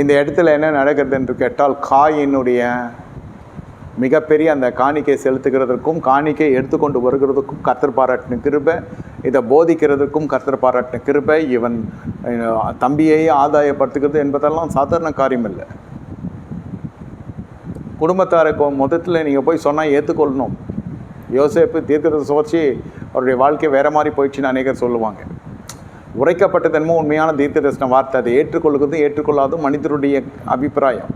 இந்த இடத்துல என்ன நடக்கிறது என்று கேட்டால் காயினுடைய மிகப்பெரிய அந்த காணிக்கை செலுத்துகிறதற்கும் காணிக்கை எடுத்துக்கொண்டு வருகிறதுக்கும் கர்த்தர் பாராட்டின கிருபை இதை போதிக்கிறதுக்கும் கர்த்தர் பாராட்டின கிருபை இவன் தம்பியை ஆதாயப்படுத்துகிறது என்பதெல்லாம் சாதாரண காரியம் இல்லை குடும்பத்தாருக்கு மொத்தத்தில் நீங்கள் போய் சொன்னால் ஏற்றுக்கொள்ளணும் யோசேப்பு தீர்க்கத்தை சுவர்ச்சி அவருடைய வாழ்க்கை வேறு மாதிரி போயிடுச்சுன்னு அநேகர் சொல்லுவாங்க. உரைக்கப்பட்ட என்னமோ உண்மையான தீர்க்கதரிசன வார்த்தை. அதை ஏற்றுக்கொள்ளுகிறது ஏற்றுக்கொள்ளாதும் மனிதருடைய அபிப்பிராயம்.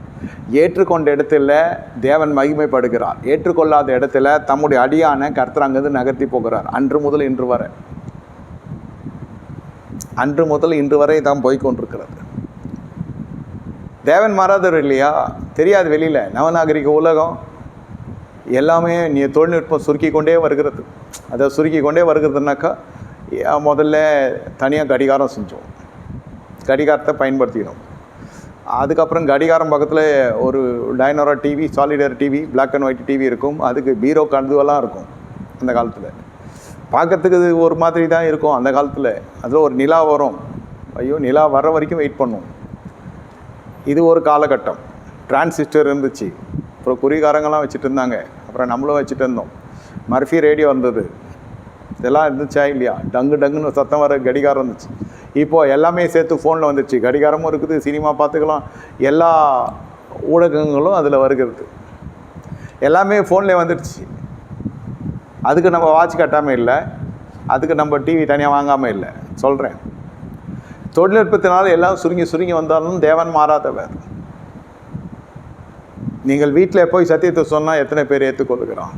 ஏற்றுக்கொண்ட இடத்துல தேவன் மகிமைப்படுகிறார். ஏற்றுக்கொள்ளாத இடத்துல தம்முடைய அடியான கர்த்தர் அங்கிருந்து நகர்த்தி போகிறார். அன்று முதல் இன்று வரை. அன்று முதல் இன்று வரை தான் போய்கொண்டிருக்கிறது தேவன் மாறாதவர் இல்லையா? தெரியாது வெளியில். நவநாகரிக உலகம் எல்லாமே நீ தொழில்நுட்பம் சுருக்கி கொண்டே வருகிறது. அதை சுருக்கி கொண்டே வருகிறதுனாக்கா முதல்ல தனியாக கடிகாரம் செஞ்சோம். கடிகாரத்தை பயன்படுத்தினோம் அதுக்கப்புறம் கடிகாரம் பக்கத்தில் ஒரு Dyanora TV Solidaire TV black and white TV இருக்கும். அதுக்கு பீரோ கண்டுவெல்லாம் இருக்கும் அந்த காலத்தில். பார்க்கறதுக்கு இது ஒரு மாதிரி தான் இருக்கும் அந்த காலத்தில். அதில் ஒரு நிலா வரும். ஐயோ நிலா வர்ற வரைக்கும் வெயிட் பண்ணும். இது ஒரு காலகட்டம். டிரான்சிஸ்டர் இருந்துச்சு. அப்புறம் குறிகாரங்கள்லாம் வச்சுட்டு இருந்தாங்க. அப்புறம் நம்மளும் வச்சுட்டு இருந்தோம். மர்ஃபி ரேடியோ வந்தது. இதெல்லாம் இருந்துச்சா இல்லையா? டங்கு டங்குன்னு சத்தம் வர கடிகாரம் இருந்துச்சு. இப்போது எல்லாமே சேர்த்து ஃபோனில் வந்துச்சு கடிகாரமும் இருக்குது சினிமா பார்த்துக்கலாம். எல்லா ஊடகங்களும் அதில் வருகிறது. எல்லாமே ஃபோன்லேயே வந்துடுச்சு அதுக்கு நம்ம வாட்ச் கட்டாமல் இல்லை. அதுக்கு நம்ம டிவி தனியாக வாங்காமல் இல்லை. சொல்கிறேன் தொழில்நுட்பத்தினால் எல்லாம் சுருங்கி சுருங்கி வந்தாலும் தேவன் மாறாதவர். நீங்கள் வீட்டில் போய் சத்தியத்தை சொன்னால் எத்தனை பேர் ஏற்றுக்கொள்ளுகிறான்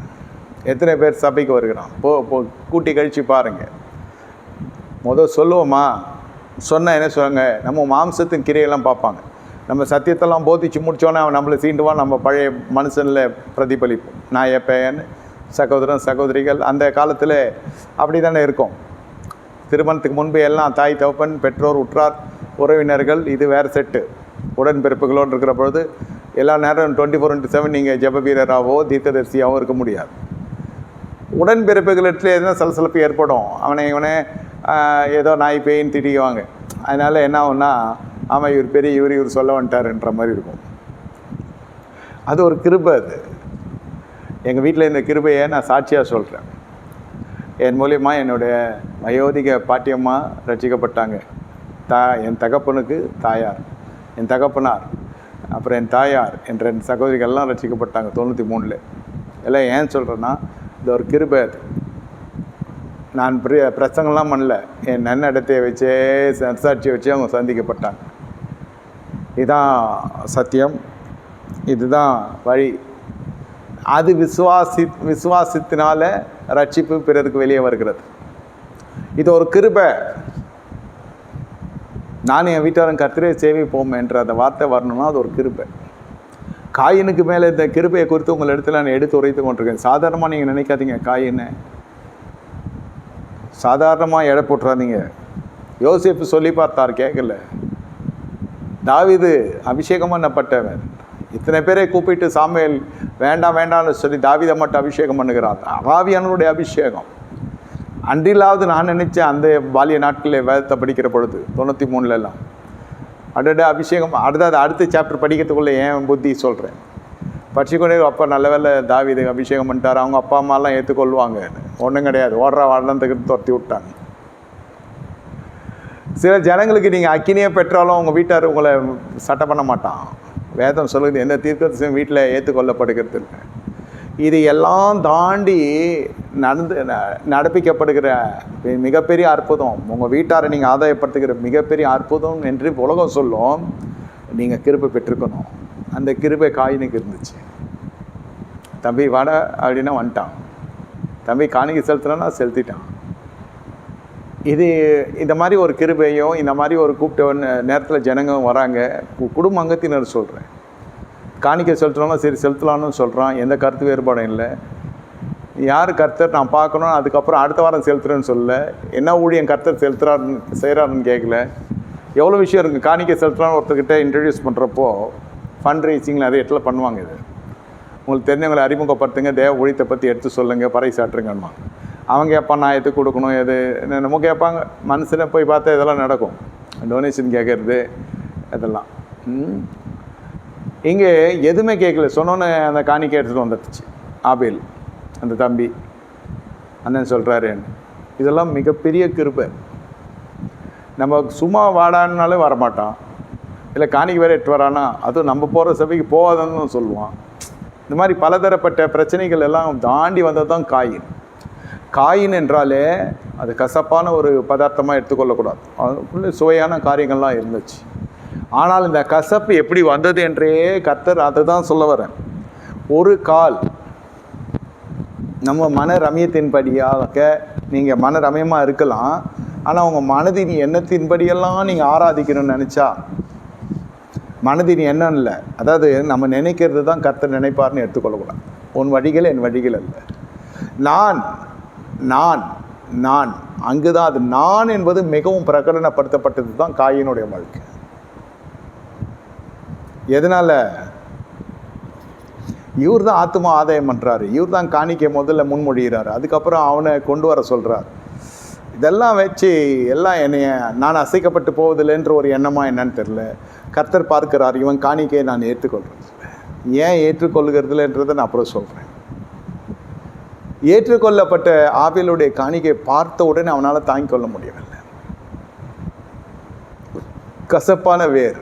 எத்தனை பேர் சபைக்கு வருகிறான்? போ போ கூட்டி கழிச்சு பாருங்கள் முதல் சொல்லுவோமா? சொன்னால் என்ன சொல்லுவாங்க? நம்ம மாம்சத்தின் கிரியெல்லாம் பார்ப்பாங்க. நம்ம சத்தியத்தெல்லாம் போதிச்சு முடிச்சோன்னே அவன் நம்மளை சீண்டுவான் நம்ம பழைய மனுஷனில் பிரதிபலிப்போம். நான் எப்பேன்னு சகோதரன் சகோதரிகள் அந்த காலத்தில் அப்படி தானே இருக்கும். திருமணத்துக்கு முன்பு எல்லாம் தாய் தகப்பன் பெற்றோர் உற்றார் உறவினர்கள் இது வேறு செட்டு. உடன்பிறப்புகளோடு இருக்கிற பொழுது எல்லா நேரம் டுவெண்ட்டி ஃபோர் இன்ட்டு செவன் நீங்கள் ஜெப வீரராகவோ தீர்க்கதரிசியாகவோ இருக்க முடியாது. உடன்பிறப்புகளிடத்துல எதுனா சலசலப்பு ஏற்படும். அவனை இவனே ஏதோ நாய் பேயின்னு திட்டிக்குவாங்க அதனால் என்ன ஆகும்னா ஆமாம் இவர் பெரிய இவர் இவர் சொல்ல வந்துட்டாருன்ற மாதிரி இருக்கும். அது ஒரு கிருபை அது. எங்கள் வீட்டில் இந்த கிருபையை நான் சாட்சியாக சொல்கிறேன் என் மூலியமா என்னுடைய வயோதிக பாட்டியம்மா ரசிக்கப்பட்டாங்க தா என் தகப்பனுக்கு தாயார் என் தகப்பனார் அப்புறம் என் தாயார் என்ற என் சகோதரிகள்லாம் ரசிக்கப்பட்டாங்க தொண்ணூற்றி மூணில். எல்லாம் ஏன் சொல்கிறேன்னா இது ஒரு கிருபை. அது நான் பிரிய பிரசங்கம்லாம் பண்ணல. என் நன்னடத்தையை வச்சே சாட்சியை வச்சே அவங்க சந்திக்கப்பட்டாங்க. இதுதான் சத்தியம். இதுதான் வழி. அது விசுவாசி விசுவாசத்தினால ரட்சிப்பு பிறருக்கு வெளியே வருகிறது. இது ஒரு கிருபை. நான் என் வீட்டாரன் கத்திரே சேவிப்போம் என்ற அந்த வார்த்தை வரணும்னா அது ஒரு கிருபை. காயினுக்கு மேலே இந்த கிருபையை குறித்து உங்கள் இடத்துல நான் எடுத்து உரைத்து கொண்டிருக்கேன். சாதாரணமாக நீங்கள் நினைக்காதீங்க காயின்னு. சாதாரணமாக எடை போட்டுறாதீங்க. யோசிப்பு சொல்லி பார்த்தார் கேட்கல. தாவிது அபிஷேகம் பண்ணப்பட்டவன் இத்தனை பேரை கூப்பிட்டு சாமியல் வேண்டாம் வேண்டாம்னு சொல்லி தாவிதை மட்டும் அபிஷேகம் பண்ணுகிறார். ஆவியானவருடைய அபிஷேகம். அன்றிலாவது நான் நினச்சேன் அந்த பாலிய நாட்களில் வேதத்தை படிக்கிற பொழுது தொண்ணூற்றி மூணுலலாம் அடட அபிஷேகம். அடுத்தது அடுத்த சாப்டர் படிக்கிறதுக்குள்ளே ஏன் புத்தி சொல்கிறேன் படிச்சுக்கொண்டே அப்பா நல்ல வேலை தாவிது அபிஷேகம் பண்ணிட்டார். அவங்க அப்பா அம்மாலாம் ஏற்றுக்கொள்வாங்க ஒன்றும் கிடையாது. ஓடுற வாடலத்துக்கு துரத்தி விட்டாங்க. சில ஜனங்களுக்கு நீங்கள் அக்கினியை பெற்றாலும் உங்கள் வீட்டார் உங்களை சட்டை பண்ண மாட்டான். வேதம் சொல்லுது எந்த தீர்க்கத்தையும் வீட்டில் ஏற்றுக்கொள்ளப்படுகிறது இல்லை. இது எல்லாம் தாண்டி நடந்து ந- நடப்பிக்கப்படுகிற மிகப்பெரிய அற்புதம் உங்கள் வீட்டாரை நீங்கள் ஆதாயப்படுத்துகிற மிகப்பெரிய அற்புதம் என்று உலகம் சொல்லும் நீங்கள் கிருப்பை பெற்றுக்கணும் அந்த கிருபை காயினுக்கு இருந்துச்சு. தம்பி வட அப்படின்னா வந்துட்டான். தம்பி காணிக்கு செலுத்துனா செலுத்திட்டான். இது இந்த மாதிரி ஒரு கிருபையும் இந்த மாதிரி ஒரு கூப்பிட்ட நேரத்தில் ஜனங்க வராங்க. குடும்ப அங்கத்தினர் சொல்கிறேன் காணிக்கை செலுத்தணும்னா சரி செலுத்தலாம்னு சொல்கிறான் எந்த கருத்து வேறுபாடும் இல்லை. யார் கர்த்தர்? நான் பார்க்கணும் அதுக்கப்புறம் அடுத்த வாரம் செலுத்துறேன்னு சொல்லலை. என்ன ஊழியம் கர்த்தர் செலுத்துறாருன்னு செய்கிறாருன்னு கேட்கல எவ்வளோ விஷயம் இருக்குது காணிக்கை செலுத்துறான்னு ஒருத்தர்கிட்ட இன்ட்ரடியூஸ் பண்ணுறப்போ ஃபண்ட் ரைசிங் நிறைய இடத்துல பண்ணுவாங்க இது. உங்களுக்கு தெரிஞ்சவங்களை அறிமுகப்படுத்துங்க தேவ ஒழித்தை பற்றி எடுத்து சொல்லுங்கள் பறைசாட்டுருங்கம்மா அவங்க கேட்பான் நான் எது கொடுக்கணும் எது என்னமோ கேட்பாங்க. மனசில் போய் பார்த்தா இதெல்லாம் நடக்கும். டொனேஷன் கேட்குறது இதெல்லாம் இங்கே எதுவுமே கேட்கல. சொன்னோன்னே அந்த காணிக்கை எடுத்துகிட்டு வந்துடுச்சு. ஆபேல் அந்த தம்பி அண்ணன் சொல்கிறாரு இதெல்லாம் மிகப்பெரிய கிருப்பை நம்ம சும்மா வாடான்னாலே வரமாட்டான். இல்லை காணிக்கு வேறு எட்டு வரானா அதுவும் நம்ம போகிற சபைக்கு போகாதன்னு சொல்லுவான். இந்த மாதிரி பலதரப்பட்ட பிரச்சனைகள் எல்லாம் தாண்டி வந்தது தான் காயின். காயின் என்றாலே அது கசப்பான ஒரு பதார்த்தமாக எடுத்துக்கொள்ளக்கூடாது. அதுக்குள்ளே சுவையான காரியங்கள்லாம் இருந்துச்சு. ஆனால் இந்த கசப்பு எப்படி வந்தது என்றே கர்த்தர் அதை தான் சொல்ல வரேன். ஒரு கால் நம்ம மன ரமியத்தின்படியாக நீங்கள் மன ரமியமாக இருக்கலாம். ஆனால் உங்கள் மனதின் எண்ணத்தின்படியெல்லாம் நீங்கள் ஆராதிக்கணும்னு நினச்சா மனதின் எண்ணம் இல்லை. அதாவது நம்ம நினைக்கிறது தான் கர்த்தர் நினைப்பார்னு எடுத்துக்கொள்ளக்கூடாது. உன் வழிகள் என் வழிகள் அல்ல. நான் நான் நான். அங்குதான் அது நான் என்பது மிகவும் பிரகடனப்படுத்தப்பட்டது தான் காயினுடைய வாழ்க்கை. எதனால்? இவர் தான் ஆத்மா ஆதாயம் பண்ணுறாரு இவர் தான் காணிக்கை முதல்ல முன்மொழிகிறார். அதுக்கப்புறம் அவனை கொண்டு வர சொல்கிறார் இதெல்லாம் வச்சு எல்லாம் என்னைய நான் அசைக்கப்பட்டு போவதில்லைன்ற ஒரு எண்ணமாக என்னன்னு தெரில கர்த்தர் பார்க்கிறார் இவன் காணிக்கையை நான் ஏற்றுக்கொள்கிறேன் ஏன் ஏற்றுக்கொள்கிறதுலன்றதை நான் அப்புறம் சொல்கிறேன் ஏற்றுக்கொள்ளப்பட்ட ஆவியலுடைய காணிக்கையை பார்த்த உடனே அவனால் தாங்கிக் கொள்ள முடியவில்லை. கசப்பான வேர்.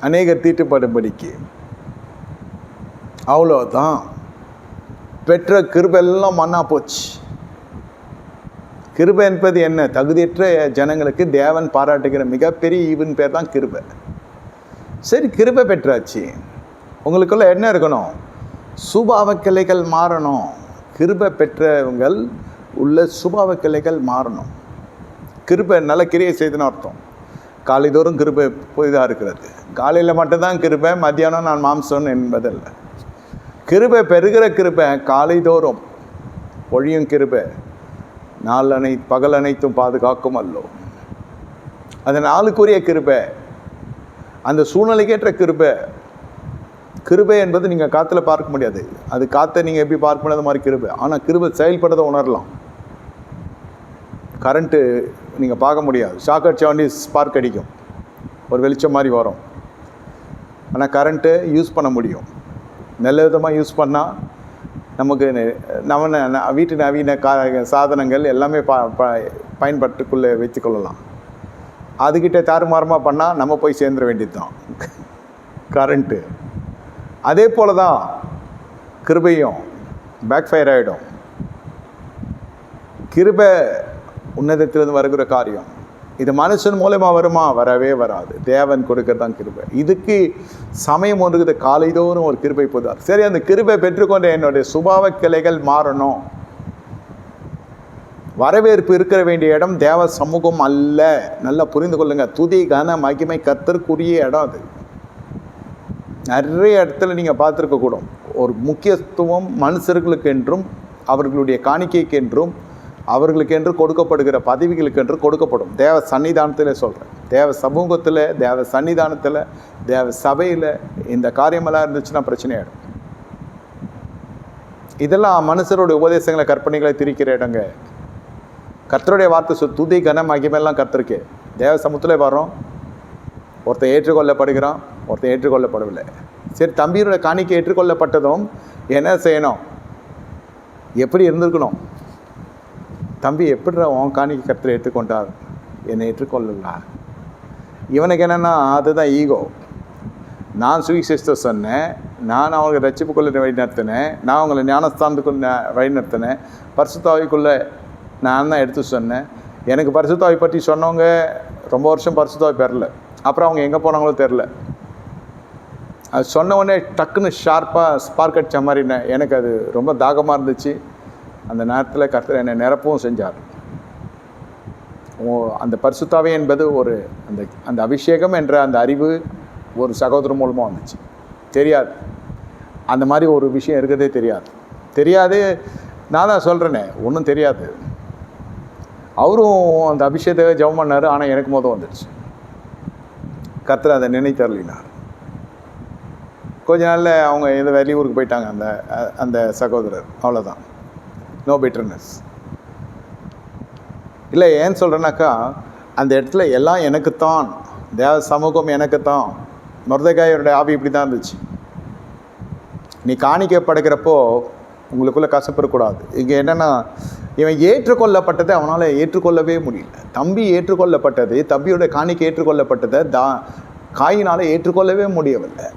அநேகர் தீட்டுப்படும்படிக்கு அவ்வளோதான் பெற்ற கிருபெல்லாம் மண்ணா போச்சு. கிருபை என்பது என்ன? தகுதியற்ற ஜனங்களுக்கு தேவன் பாராட்டுகிற மிகப்பெரிய ஈவின் பேர் தான் கிருபை. சரி கிருபை பெற்றாச்சு. உங்களுக்குள்ள என்ன இருக்கணும்? சுபாவ கிளைகள் மாறணும். கிருபை பெற்றவங்கள் உள்ள சுபாவ கிளைகள் மாறணும். கிருபை நல்ல கிரியை செய்துன்னு அர்த்தம். காலைதோறும் கிருபை புதிதாக இருக்கிறது. காலையில் மட்டும்தான் கிருபை மத்தியானம் நான் மாம்சம் என்பதல்ல. கிருபை பெருகிற கிருபை காலைதோறும். பொழியும் கிருபை. நாள் அனை பகல் அனைத்தும் பாதுகாக்கும் அல்லோ. அந்த நாளுக்குரிய கிருபை. அந்த சூழ்நிலைக்கேற்ற கிருபை. கிருபை என்பது நீங்கள் காற்றுல பார்க்க முடியாது. அது காற்றை நீங்கள் எப்படி பார்க்க முடியாத மாதிரி கிருபை. ஆனால் கிருபை செயல்படுறதை உணரலாம். கரண்ட்டு நீங்கள் பார்க்க முடியாது. ஷாக் அடிச்சவண்டி ஸ்பார்க் அடிக்கும். ஒரு வெளிச்சம் மாதிரி வரும். ஆனால் கரண்ட்டு யூஸ் பண்ண முடியும். நல்ல விதமாக யூஸ் பண்ணால் நமக்கு நெ- நவன ந- வீட்டு நவீன கா சாதனங்கள் எல்லாமே ப ப பயன்பாட்டுக்குள்ளே வைத்துக்கொள்ளலாம் அதுக்கிட்ட தாறுமாறமாக பண்ணால் நம்ம போய் சேர்ந்துட வேண்டியது தான் கரண்ட்டு. அதே போல தான் கிருபையும் பேக் ஃபயர் ஆகிடும் கிருபை உன்னதத்திலிருந்து வருகிற காரியம். இது மனுஷன் மூலமா வருமா? வரவே வராது. தேவன் கொடுக்கறதான் கிருபை. இதுக்கு சமயம் ஒன்றுக்குது காலைதோறும் ஒரு கிருபை போதார் சரி அந்த கிருபை பெற்றுக்கொண்ட என்னுடைய சுபாவ கிளைகள் மாறணும். வரவேற்பு இருக்கிற வேண்டிய இடம் தேவ சமூகம் அல்ல. நல்லா புரிந்து கொள்ளுங்க. துதி கன மகிமை கத்தற்குரிய இடம் அது. நிறைய இடத்துல நீங்கள் பார்த்துருக்க கூடும் ஒரு முக்கியத்துவம் மனுஷர்களுக்கு என்றும் அவர்களுடைய காணிக்கைக்கு என்றும் அவர்களுக்கென்று கொடுக்கப்படுகிற பதவிகளுக்கென்று கொடுக்கப்படும். தேவ சன்னிதானத்தில் சொல்கிறேன் தேவ சமூகத்தில் தேவ சன்னிதானத்தில் தேவ சபையில் இந்த காரியமெல்லாம் இருந்துச்சுன்னா பிரச்சனையாயிடும் இதெல்லாம் மனுஷருடைய உபதேசங்களை கற்பனைகளை திரிக்கிற இடங்க. கர்த்தருடைய வார்த்தை சொல் துதி கன மகிமெல்லாம் கர்த்தருக்கு. தேவ சமூகத்தில் வரோம் ஒருத்தன் ஏற்றுக்கொள்ளப்படுகிறான் ஒருத்தன் ஏற்றுக்கொள்ளப்படவில்லை. சரி தம்பியோட காணிக்கை ஏற்றுக்கொள்ளப்பட்டதும் என்ன செய்யணும்? எப்படி இருந்திருக்கணும்? தம்பி எப்படிடா உன் காணிக்கு கருத்தில் ஏற்றுக்கொண்டார்? என்னை ஏற்றுக்கொள்ளலா இவனுக்கு என்னென்னா அதுதான் ஈகோ. நான் சுவிசேஷத்தை சொன்னேன் நான் அவங்க ரட்சிப்புக்குள்ளே வழி நடத்தினேன் நான் அவங்களை ஞானஸ்தானத்துக்குள்ள வழி நடத்தினேன் பரிசுத்தாவிக்குள்ளே நான் தான் எடுத்து சொன்னேன். எனக்கு பரிசுத்தாவி பற்றி சொன்னவங்க ரொம்ப வருஷம் பரிசுத்தாவி பெறல. அப்புறம் அவங்க எங்கே போனாங்களோ தெரில அது சொன்ன உடனே டக்குன்னு ஷார்ப்பாக ஸ்பார்க் அடித்த மாதிரி எனக்கு அது ரொம்ப தாகமாக இருந்துச்சு. அந்த நேரத்தில் கர்த்தர் என்னை நிரப்பவும் செஞ்சார். ஓ அந்த பரிசுத்தாவே என்பது ஒரு அந்த அந்த அபிஷேகம் என்ற அந்த அறிவு ஒரு சகோதரன் மூலமாக வந்துச்சு. தெரியாது. அந்த மாதிரி ஒரு விஷயம் இருக்கிறதே தெரியாது. தெரியாது நான் தான் சொல்கிறேனே ஒன்றும் தெரியாது. அவரும் அந்த அபிஷேகத்தை ஜெபம் பண்ணார் ஆனால் எனக்கு மொதல் வந்துடுச்சு கர்த்தர் அதை நினைத்தரலினார் கொஞ்ச நாளில் அவங்க எந்த வெளியூருக்கு போயிட்டாங்க அந்த அந்த சகோதரர். அவ்வளோதான் நோ பெட்டர்னஸ் இல்லை ஏன் சொல்கிறேன்னாக்கா அந்த இடத்துல எல்லாம் எனக்குத்தான் தேவ சமூகம் எனக்குத்தான் மருதகாயோட ஆவி இப்படி தான் இருந்துச்சு. நீ காணிக்க படைக்கிறப்போ உங்களுக்குள்ளே கசப்பு இங்கே என்னென்னா இவன் ஏற்றுக்கொள்ளப்பட்டதை அவனால் ஏற்றுக்கொள்ளவே முடியல. தம்பி ஏற்றுக்கொள்ளப்பட்டது தம்பியோட காணிக்கை ஏற்றுக்கொள்ளப்பட்டதை தா காயினால் ஏற்றுக்கொள்ளவே முடியவில்லை.